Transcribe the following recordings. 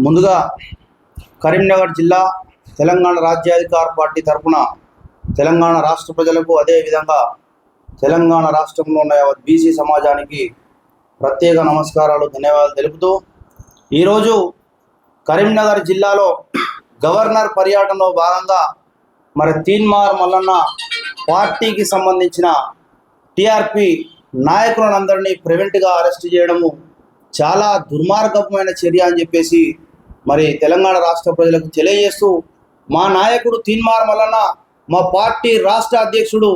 ముందుగా కరీంనగర్ జిల్లా తెలంగాణ రాజ్యాధికార పార్టీ తరఫున తెలంగాణ రాష్ట్ర ప్రజలకు అదేవిధంగా తెలంగాణ రాష్ట్రంలో ఉన్న యావత్ బీసీ సమాజానికి ప్రత్యేక నమస్కారాలు ధన్యవాదాలు తెలుపుతూ ఈరోజు కరీంనగర్ జిల్లాలో గవర్నర్ పర్యటనలో భాగంగా మరి తీన్మార్ మల్లన్న పార్టీకి సంబంధించిన టీఆర్పీ నాయకులందరినీ ప్రివెంట్గా అరెస్ట్ చేయడము చాలా దుర్మార్గమైన చర్య అని చెప్పేసి మరి తెలంగాణ రాష్ట్ర ప్రజలకు తెలియజేస్తూ మా నాయకుడు తీన్మార్ మల్లన్న మా పార్టీ రాష్ట్ర అధ్యక్షుడు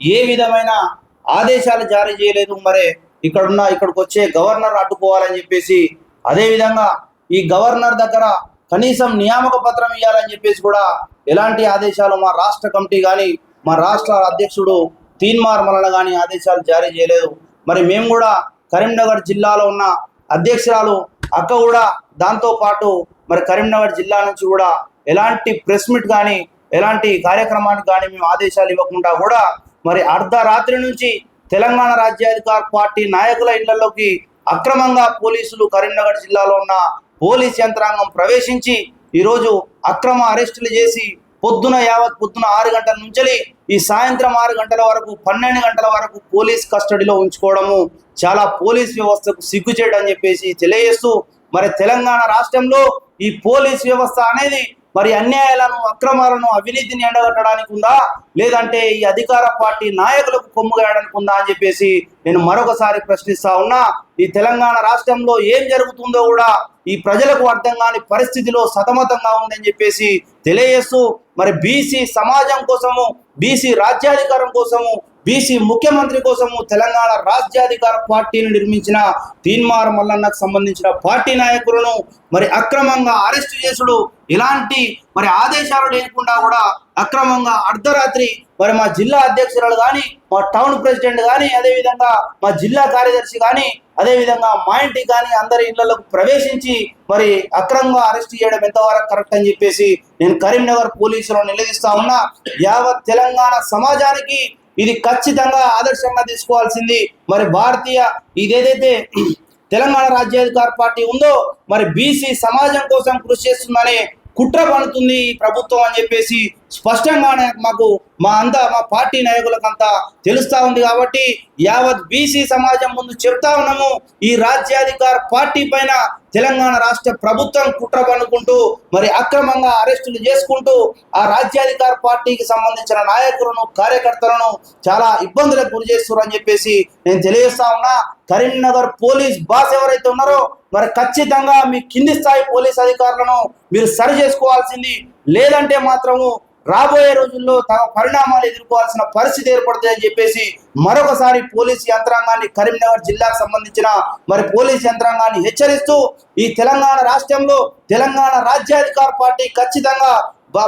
ఏ విధమైన ఆదేశాలు జారీ చేయలేదు. మరి ఇక్కడున్న ఇక్కడికి వచ్చే గవర్నర్ అడ్డుకోవాలని చెప్పేసి అదేవిధంగా ఈ గవర్నర్ దగ్గర కనీసం నియామక పత్రం ఇవ్వాలని చెప్పేసి కూడా ఎలాంటి ఆదేశాలు మా రాష్ట్ర కమిటీ కానీ మా రాష్ట్ర అధ్యక్షుడు తీన్మార్ మలన కానీ ఆదేశాలు జారీ చేయలేదు. మరి మేము కూడా కరీంనగర్ జిల్లాలో ఉన్న అధ్యక్షురాలు అక్క కూడా దాంతో పాటు మరి కరీంనగర్ జిల్లా నుంచి కూడా ఎలాంటి ప్రెస్ మీట్ కానీ ఎలాంటి కార్యక్రమానికి కానీ మేము ఆదేశాలు ఇవ్వకుండా కూడా మరి అర్ధరాత్రి నుంచి తెలంగాణ రాజ్యాధికార పార్టీ నాయకుల ఇళ్ళలోకి అక్రమంగా పోలీసులు కరీంనగర్ జిల్లాలో ఉన్న పోలీస్ యంత్రాంగం ప్రవేశించి ఈరోజు అక్రమ అరెస్టులు చేసి పొద్దున యావత్ పొద్దున ఆరు గంటల నుంచి ఈ సాయంత్రం ఆరు గంటల వరకు పన్నెండు గంటల వరకు పోలీస్ కస్టడీలో ఉంచుకోవడము చాలా పోలీస్ వ్యవస్థకు సిగ్గుచేయడం అని చెప్పేసి తెలియజేస్తూ మరి తెలంగాణ రాష్ట్రంలో ఈ పోలీస్ వ్యవస్థ అనేది మరి అన్యాయాలను అక్రమాలను అవినీతిని ఎండగట్టడానికి ఉందా? లేదంటే ఈ అధికార పార్టీ నాయకులకు కొమ్ముగాయడానికి ఉందా అని చెప్పేసి నేను మరొకసారి ప్రశ్నిస్తా ఉన్నా. ఈ తెలంగాణ రాష్ట్రంలో ఏం జరుగుతుందో కూడా ఈ ప్రజలకు అర్థం కాని పరిస్థితిలో సతమతంగా ఉందని చెప్పేసి తెలియజేస్తూ మరి బీసీ సమాజం కోసము బీసీ రాజ్యాధికారం కోసము బీసీ ముఖ్యమంత్రి కోసము తెలంగాణ రాజ్యాధికార పార్టీని నిర్మించిన తీన్మార్ మల్లన్నకు సంబంధించిన పార్టీ నాయకులను మరి అక్రమంగా అరెస్ట్ చేసుడు ఇలాంటి మరి ఆదేశాలు లేకుండా కూడా అక్రమంగా అర్ధరాత్రి మరి మా జిల్లా అధ్యక్షురాలు కానీ మా టౌన్ ప్రెసిడెంట్ కానీ అదేవిధంగా మా జిల్లా కార్యదర్శి కానీ అదేవిధంగా మా ఇంటికి కానీ అందరి ఇళ్ళలోకి ప్రవేశించి మరి అక్రమంగా అరెస్ట్ చేయడం ఎంతవరకు కరెక్ట్ అని చెప్పేసి నేను కరీంనగర్ పోలీసులను నిలదీస్తా ఉన్నా. యావత్ తెలంగాణ సమాజానికి ఇది ఖచ్చితంగా ఆదర్శంగా తీసుకోవాల్సింది. మరి భారతీయ ఇదేదైతే తెలంగాణ రాజ్యాధికార పార్టీ ఉందో మరి బీసీ సమాజం కోసం కృషి చేస్తుందనే కుట్ర పడుతుంది ప్రభుత్వం అని చెప్పేసి స్పష్టంగా మాకు మా అంతా మా పార్టీ నాయకులకంతా తెలుస్తూ ఉంది కాబట్టి యావత్ బీసీ సమాజం ముందు చెప్తా ఉన్నాము ఈ రాజ్యాధికార పార్టీ పైన తెలంగాణ రాష్ట్ర ప్రభుత్వం కుట్ర పన్నుకుంటూ మరి అక్రమంగా అరెస్టులు చేసుకుంటూ ఆ రాజ్యాధికార పార్టీకి సంబంధించిన నాయకులను కార్యకర్తలను చాలా ఇబ్బందులకు గురి చేస్తున్నారని చెప్పేసి నేను తెలియజేస్తా ఉన్నా. కరీంనగర్ పోలీస్ బాస్ ఎవరైతే ఉన్నారో మరి ఖచ్చితంగా మీ కింది స్థాయి పోలీస్ అధికారులను మీరు సరి చేసుకోవాల్సింది లేదంటే మాత్రము రాబోయే రోజుల్లో తమ పరిణామాలు ఎదుర్కోవాల్సిన పరిస్థితి ఏర్పడుతుందని చెప్పేసి మరొకసారి పోలీస్ యంత్రాంగాన్ని కరీంనగర్ జిల్లాకు సంబంధించిన మరి పోలీస్ యంత్రాంగాన్ని హెచ్చరిస్తూ ఈ తెలంగాణ రాష్ట్రంలో తెలంగాణ రాజ్యాధికార పార్టీ ఖచ్చితంగా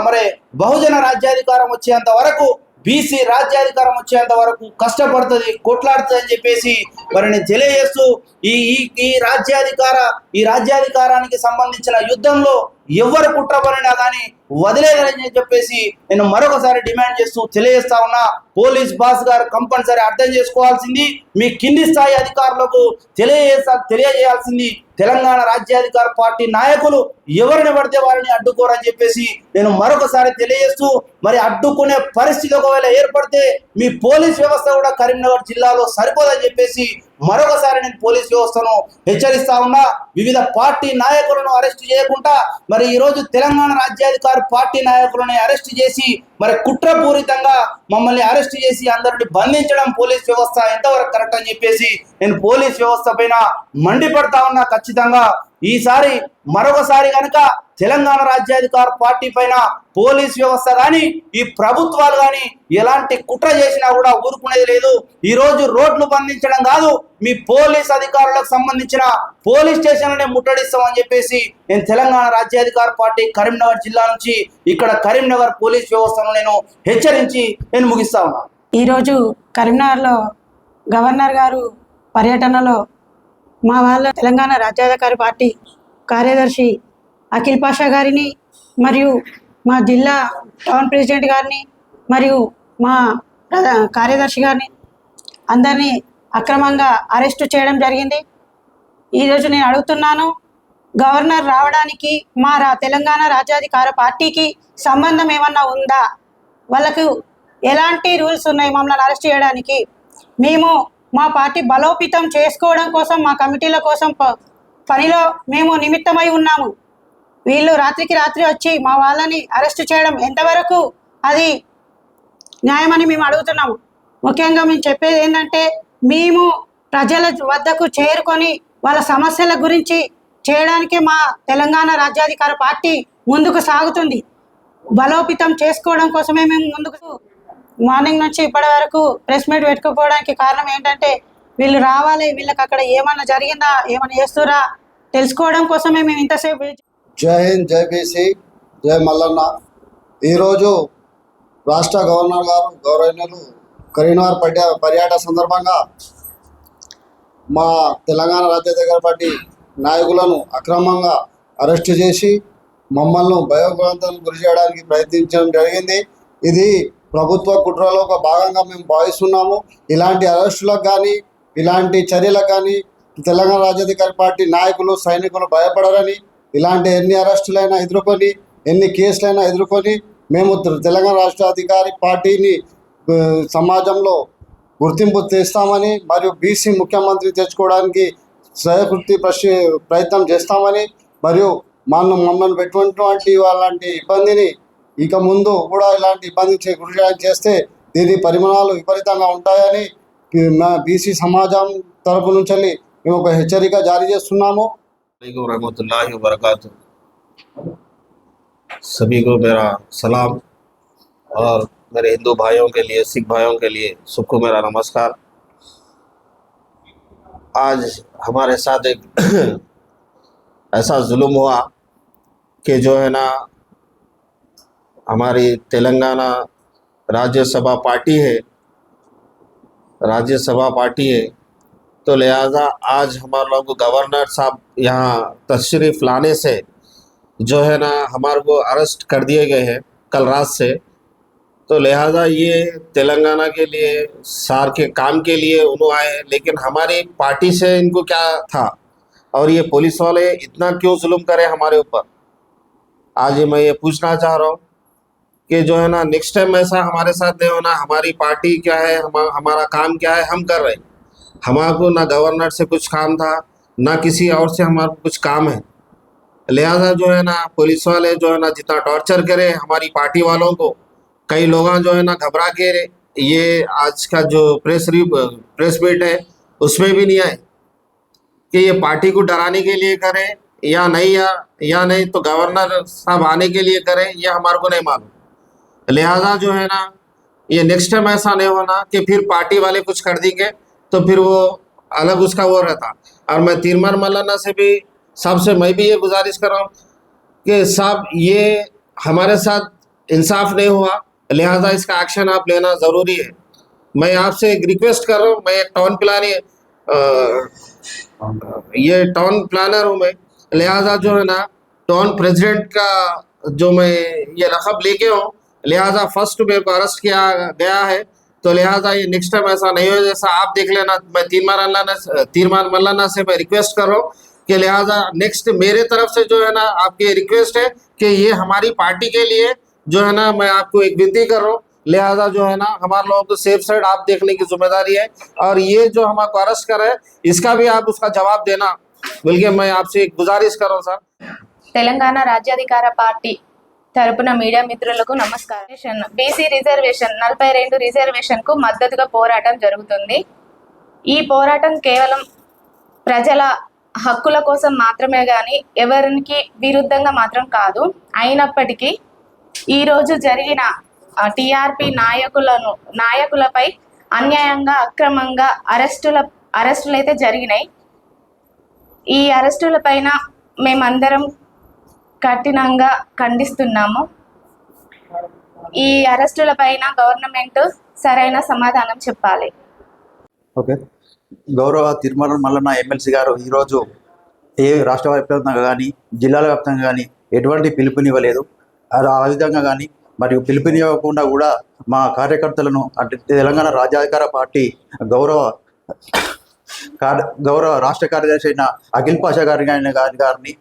మరి బహుజన రాజ్యాధికారం వచ్చేంత వరకు బీసీ రాజ్యాధికారం వచ్చేంత వరకు కష్టపడుతుంది కొట్లాడుతుంది అని చెప్పేసి వారిని తెలియజేస్తూ ఈ ఈ ఈ రాజ్యాధికార ఈ రాజ్యాధికారానికి సంబంధించిన యుద్ధంలో ఎవరు కుట్రపడినా కానీ వదిలేదని చెప్పేసి నేను మరొకసారి డిమాండ్ చేస్తూ తెలియజేస్తా ఉన్నా. పోలీస్ బాస్ గారు కంపల్సరీ అర్థం చేసుకోవాల్సింది. మీ కింది స్థాయి అధికారులకు తెలియజేసా తెలియజేయాల్సింది. తెలంగాణ రాజ్యాధికార పార్టీ నాయకులు ఎవరిని పడితే వారిని అడ్డుకోరని చెప్పేసి నేను మరొకసారి తెలియజేస్తూ మరి అడ్డుకునే పరిస్థితి ఒకవేళ ఏర్పడితే మీ పోలీస్ వ్యవస్థ కూడా కరీంనగర్ జిల్లాలో సరిపోదని చెప్పేసి మరొకసారి నేను పోలీస్ వ్యవస్థను హెచ్చరిస్తా ఉన్నా వివిధ పార్టీ నాయకులను అరెస్ట్ చేయకుండా మరి ఈరోజు తెలంగాణ రాజ్యాధికారి పార్టీ నాయకులని అరెస్ట్ చేసి మరి కుట్రపూరితంగా మమ్మల్ని అరెస్ట్ చేసి అందరిని బంధించడం పోలీస్ వ్యవస్థ ఎంతవరకు కరెక్ట్ అని చెప్పేసి నేను పోలీస్ వ్యవస్థ పైన మండిపడతా ఉన్నా ఖచ్చితంగా. ఈసారి మరొకసారి కనుక తెలంగాణ రాజ్యాధికార పార్టీ పైన పోలీస్ వ్యవస్థ కానీ ఈ ప్రభుత్వాలు కానీ ఎలాంటి కుట్ర చేసినా కూడా ఊరుకునేది లేదు. ఈరోజు రోడ్లు బంధించడం కాదు మీ పోలీస్ అధికారులకు సంబంధించిన పోలీస్ స్టేషన్లనే ముట్టడిస్తామని చెప్పేసి నేను తెలంగాణ రాజ్యాధికార పార్టీ కరీంనగర్ జిల్లా నుంచి ఇక్కడ కరీంనగర్ పోలీస్ వ్యవస్థను నేను హెచ్చరించి నేను ముగిస్తా ఉన్నాను ఈరోజు కరీంనగర్లో గవర్నర్ గారు పర్యటనలో మా వాళ్ళ తెలంగాణ రాజ్యాధికారి పార్టీ కార్యదర్శి అఖిల్ పాషా గారిని మరియు మా జిల్లా టౌన్ ప్రెసిడెంట్ గారిని మరియు మా ప్రధా- కార్యదర్శి గారిని అందరినీ అక్రమంగా అరెస్టు చేయడం జరిగింది. ఈరోజు నేను అడుగుతున్నాను గవర్నర్ రావడానికి మా రా తెలంగాణ రాజ్యాధికార పార్టీకి సంబంధం ఏమన్నా ఉందా? వాళ్ళకు ఎలాంటి రూల్స్ ఉన్నాయి మమ్మల్ని అరెస్ట్ చేయడానికి? మేము మా పార్టీ బలోపేతం చేసుకోవడం కోసం మా కమిటీల కోసం ప- పనిలో మేము నిమిత్తమై ఉన్నాము. వీళ్ళు రాత్రికి రాత్రి వచ్చి మా వాళ్ళని అరెస్ట్ చేయడం ఎంతవరకు అది న్యాయమని మేము అడుగుతున్నాము. ముఖ్యంగా మేము చెప్పేది ఏంటంటే మేము ప్రజల వద్దకు చేరుకొని వాళ్ళ సమస్యల గురించి చేయడానికి మా తెలంగాణ రాజ్యాధికార పార్టీ ముందుకు సాగుతుంది. బలోపేతం చేసుకోవడం కోసమే మేము ముందుకు మార్నింగ్ నుంచి ఇప్పటి వరకు ప్రెస్ మీట్ పెట్టుకోపోవడానికి కారణం ఏంటంటే వీళ్ళు రావాలి వీళ్ళకి అక్కడ ఏమన్నా జరిగిందా ఏమన్నా చేస్తురా తెలుసుకోవడం కోసమే మేము ఇంతసేపు జై హింద్ జై బీసీ జై మల్లన్న. ఈరోజు రాష్ట్ర గవర్నర్ గారు గౌరవనీయులు కరీంనగర్ పర్య పర్యాటక సందర్భంగా మా తెలంగాణ రాజ్యాధికార పార్టీ నాయకులను అక్రమంగా అరెస్టు చేసి మమ్మల్ని భయోగ్రాంతాలకు గురి చేయడానికి ప్రయత్నించడం జరిగింది. ఇది ప్రభుత్వ కుట్రలో ఒక భాగంగా మేము భావిస్తున్నాము. ఇలాంటి అరెస్టులకు కానీ ఇలాంటి చర్యలకు కానీ తెలంగాణ రాజ్యాధికారి పార్టీ నాయకులు సైనికులు భయపడరని ఇలాంటి ఎన్ని అరెస్టులైనా ఎదుర్కొని ఎన్ని కేసులైనా ఎదుర్కొని మేము తెలంగాణ రాష్ట్ర అధికారి పార్టీని సమాజంలో గుర్తింపు తెస్తామని మరియు బీసీ ముఖ్యమంత్రి తెచ్చుకోవడానికి స్వయకృతి ప్రశ్న ప్రయత్నం చేస్తామని మరియు మనం మమ్మల్ని పెట్టుకున్నటువంటి అలాంటి ఇబ్బందిని ఇక ముందు కూడా ఇలాంటి ఇబ్బంది చే- గురి చేయడానికి చేస్తే దీని పరిమాణాలు విపరీతంగా ఉంటాయని ఈ మా బీసీ సమాజం తరపు నుంచి మేము ఒక హెచ్చరిక జారీ చేస్తున్నాము वालेकुम रहमतुल्लाहि व बरकातुहू सभी को मेरा सलाम और मेरे हिंदू भाइयों के लिए सिख भाइयों के लिए सबको मेरा नमस्कार आज हमारे साथ एक ऐसा जुल्म हुआ कि जो है ना हमारी तेलंगाना राज्यसभा पार्टी है, राज्यसभा पार्टी है तो लिहाजा आज हमारे लोग गवर्नर साहब यहाँ तशरीफ़ लाने से जो है ना हमारे को अरेस्ट कर दिए गए हैं कल रात से। तो लिहाजा ये तेलंगाना के लिए, सार के काम के लिए उन्होंने आए लेकिन हमारी पार्टी से इनको क्या था? और ये पुलिस वाले इतना क्यों जुल्म करे हमारे ऊपर? आज मैं ये पूछना चाह रहा हूँ कि जो है ना नेक्स्ट टाइम ऐसा हमारे साथ नहीं होना, हमारी पार्टी क्या है, हम, हमारा काम क्या है, हम कर रहे हैं। हमारे को ना गवर्नर से कुछ काम था, ना किसी और से हमारे कुछ काम है। लिहाजा जो है ना पुलिस वाले जो है ना, जितना टॉर्चर करे हमारी पार्टी वालों को, कई लोग जो है ना घबरा के ये आज का जो प्रेस प्रेस मीट है, उसमें भी नहीं आए। कि ये पार्टी को डराने के लिए करें, या नहीं, या या नहीं तो गवर्नर साहब आने के लिए करें, ये हमारे को नहीं मालूम। लिहाजा जो है ना, ये नेक्स्ट टाइम ऐसा नहीं होना कि फिर पार्टी वाले कुछ कर देंगे तो फिर वो अलग उसका वो रहता। और मैं तीरमान मौलाना से भी, साहब से मैं भी ये गुजारिश कर रहा हूँ कि साहब, ये हमारे साथ इंसाफ नहीं हुआ, लिहाजा इसका एक्शन आप लेना ज़रूरी है। मैं आपसे एक रिक्वेस्ट कर रहा हूँ, मैं एक टाउन प्लान ये टाउन प्लानर हूँ मैं। लिहाजा जो है ना टाउन प्रेसिडेंट का जो मैं ये रकब लेके हूँ लिहाजा फ़र्स्ट मेरे को अरेस्ट किया गया है। तो लिहाजा ये नेक्स्ट टाइम ऐसा नहीं हो, जैसा आप देख लेना, मैं तीन मार अल्लाना तीन मार मल्लाना से मैं रिक्वेस्ट कर रहा हूँ कि लिहाजा नेक्स्ट मेरे तरफ़ से जो है ना, आपकी रिक्वेस्ट है कि ये हमारी पार्टी के लिए जो है ना, मैं आपको एक विनती कर रहा हूँ। लिहाजा जो है ना, हमारे लोगों को सेफ़ साइड आप देखने की ज़िम्मेदारी है। और ये जो हमारे अरेस्ट कर रहे हैं, इसका भी आप उसका जवाब देना। बल्कि मैं आपसे एक गुजारिश कर रहा हूँ, सर। तेलंगाना राज्य अधिकार पार्टी తరపున మీడియా మిత్రులకు నమస్కారం. బీసీ రిజర్వేషన్ నలభై రెండు రిజర్వేషన్కు మద్దతుగా పోరాటం జరుగుతుంది. ఈ పోరాటం కేవలం ప్రజల హక్కుల కోసం మాత్రమే కానీ ఎవరికి విరుద్ధంగా మాత్రం కాదు. అయినప్పటికీ ఈరోజు జరిగిన టీఆర్పి నాయకులను నాయకులపై అన్యాయంగా అక్రమంగా అరెస్టుల అరెస్టులు అయితే జరిగినాయి. ఈ అరెస్టుల పైన మేమందరం కఠినంగా ఖండిస్తున్నాము. ఈ అరెస్టుల పైన గవర్నమెంట్ సరైన సమాధానం చెప్పాలి. ఓకే. గౌరవ తిరుమల మల్లన్న ఎమ్మెల్సీ గారు ఈరోజు ఏ రాష్ట్ర వ్యాప్తంగా కానీ జిల్లాల వ్యాప్తంగా కానీ ఎటువంటి పిలుపునివ్వలేదు. అది ఆ విధంగా కానీ మరియు పిలుపునివ్వకుండా కూడా మా కార్యకర్తలను అంటే తెలంగాణ రాజ్యాధికార పార్టీ గౌరవ గౌరవ రాష్ట్ర కార్యదర్శి అయిన అఖిల్ పాషా గారి గారిని గారి గారిని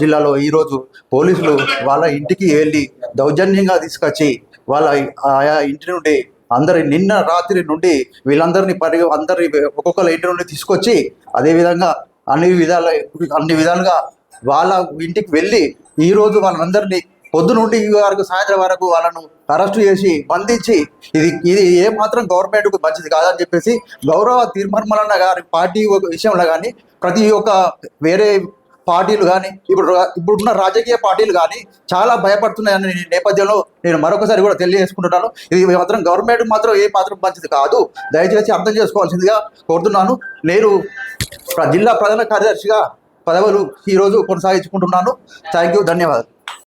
జిల్లాలో ఈరోజు పోలీసులు వాళ్ళ ఇంటికి వెళ్ళి దౌర్జన్యంగా తీసుకొచ్చి వాళ్ళ ఆయా ఇంటి నుండి అందరి నిన్న రాత్రి నుండి వీళ్ళందరినీ పరి అందరి ఒక్కొక్కరి ఇంటి నుండి తీసుకొచ్చి అదేవిధంగా అన్ని విధాల అన్ని విధాలుగా వాళ్ళ ఇంటికి వెళ్ళి ఈ రోజు వాళ్ళందరినీ పొద్దు నుండి ఈ వరకు సాయంత్రం వరకు వాళ్ళను అరెస్ట్ చేసి బంధించి ఇది ఇది ఏ మాత్రం గవర్నమెంట్కు మంచిది కాదని చెప్పేసి గౌరవ తీర్మర్మలన్న గారి పార్టీ విషయంలో కానీ ప్రతి ఒక్క వేరే పార్టీలు కానీ ఇప్పుడు ఇప్పుడున్న రాజకీయ పార్టీలు కానీ చాలా భయపడుతున్నాయని ఈ నేపథ్యంలో నేను మరొకసారి కూడా తెలియజేసుకుంటున్నాను. ఇది మాత్రం గవర్నమెంట్ మాత్రం ఏ మాత్రం మంచిది కాదు. దయచేసి అర్థం చేసుకోవాల్సిందిగా కోరుతున్నాను. నేను జిల్లా ప్రధాన కార్యదర్శిగా పదవులు ఈరోజు కొనసాగించుకుంటున్నాను. థ్యాంక్ యూ ధన్యవాదాలు.